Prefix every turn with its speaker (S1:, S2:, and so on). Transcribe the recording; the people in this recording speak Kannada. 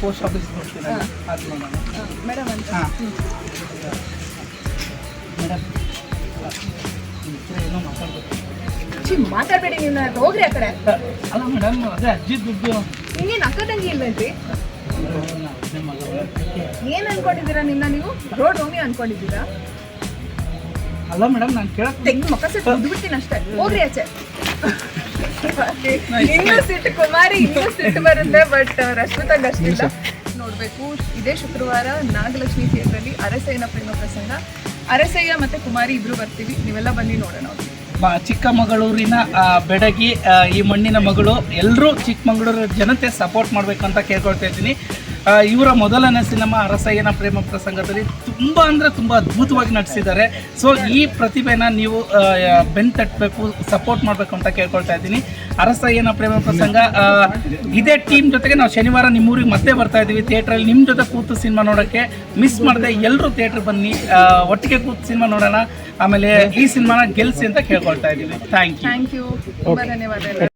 S1: ಪೋಸ್ಟ್ ಆಫೀಸ್
S2: ಮೇಡಮ್
S1: ಹಾಂ. ಮೇಡಮ್ ಏನೋ ಮಾತಾಡ್ಬೇಕು.
S2: ಮಾತಾಡ್ಬೇಡಿ ನೀವು. ಹೋಗ್ರಿ ಆ ಕಡೆ.
S1: ಅಲ್ಲ ಮೇಡಮ್ ಅದೇ ಅಜ್ಜಿ ದುಡ್ಡು.
S2: ಇಲ್ವೇನ್ರಿ
S1: ಏನು ಅಜ್ಜಿ ಮಗಳು.
S2: ಏನ್ ಅನ್ಕೊಂಡಿದ್ದೀರಾ ನಿನ್ನ ನೀವು? ರೋಡ್ ಹೋಮಿ ಅನ್ಕೊಂಡಿದ್ದೀರಾ?
S1: ಅಲ್ಲ ಮೇಡಮ್ ನಾನು ಕೇಳಕ್ಕೆ
S2: ತೆಗ್ದು ಮಕ್ಕ ಸೆಟ್ ಬಿಡ್ತೀನಿ ಅಷ್ಟೇ. ಹೋಗ್ರಿ ಆಚೆ. ಇನ್ನೂ ಸಿಟ್ಟು ಕುಮಾರಿ ಇನ್ನೂ ಸಿಟ್ಟು ಬರುತ್ತೆ ಬಟ್ ರಶ್ಮಿತಾಗ ಅಷ್ಟಿಲ್ಲ. ನೋಡ್ಬೇಕು. ಇದೇ ಶುಕ್ರವಾರ ನಾಗಲಕ್ಷ್ಮಿ ಥಿಯೇಟ್ರಲ್ಲಿ ಅರಸಯ್ಯನ ಪ್ರೇಮ ಪ್ರಸಂಗ. ಅರಸಯ್ಯ ಮತ್ತೆ ಕುಮಾರಿ ಇಬ್ರು ಬರ್ತೀವಿ. ನೀವೆಲ್ಲ ಬನ್ನಿ ನೋಡೋಣ
S1: ಚಿಕ್ಕಮಗಳೂರಿನ ಬೆಡಗಿ ಈ ಮಣ್ಣಿನ ಮಗಳು. ಎಲ್ಲರೂ ಚಿಕ್ಕಮಗಳೂರು ಜನತೆ ಸಪೋರ್ಟ್ ಮಾಡಬೇಕು ಅಂತ ಕೇಳ್ಕೊಳ್ತಾ ಇದ್ದೀನಿ. ಇವರ ಮೊದಲನೇ ಸಿನಿಮಾ ಅರಸಯ್ಯನ ಪ್ರೇಮ ಪ್ರಸಂಗದಲ್ಲಿ ತುಂಬ ಅಂದರೆ ತುಂಬ ಅದ್ಭುತವಾಗಿ ನಟಿಸಿದ್ದಾರೆ. ಸೊ ಈ ಪ್ರತಿಭೆನ ನೀವು ಬೆನ್ ತಟ್ಟಬೇಕು ಸಪೋರ್ಟ್ ಮಾಡಬೇಕು ಅಂತ ಕೇಳ್ಕೊಳ್ತಾ ಇದ್ದೀನಿ. ಅರಸಯ್ಯನ ಪ್ರೇಮ ಪ್ರಸಂಗ ಇದೇ ಟೀಮ್ ಜೊತೆಗೆ ನಾವು ಶನಿವಾರ ನಿಮ್ಮೂರಿಗೆ ಮತ್ತೆ ಬರ್ತಾ ಇದ್ದೀವಿ. ಥಿಯೇಟ್ರಲ್ಲಿ ನಿಮ್ಮ ಜೊತೆ ಕೂತು ಸಿನಿಮಾ ನೋಡೋಕ್ಕೆ ಮಿಸ್ ಮಾಡದೆ ಎಲ್ಲರೂ ಥಿಯೇಟ್ರ್ ಬನ್ನಿ. ಒಟ್ಟಿಗೆ ಕೂತು ಸಿನಿಮಾ ನೋಡೋಣ. ಆಮೇಲೆ ಈ ಸಿನಿಮಾನ ಗೆಲ್ಸಿ ಅಂತ ಕೇಳ್ಕೊಳ್ತಾ ಇದ್ದೀವಿ. ಥ್ಯಾಂಕ್ ಯು
S2: ಥ್ಯಾಂಕ್ ಯು ತುಂಬಾ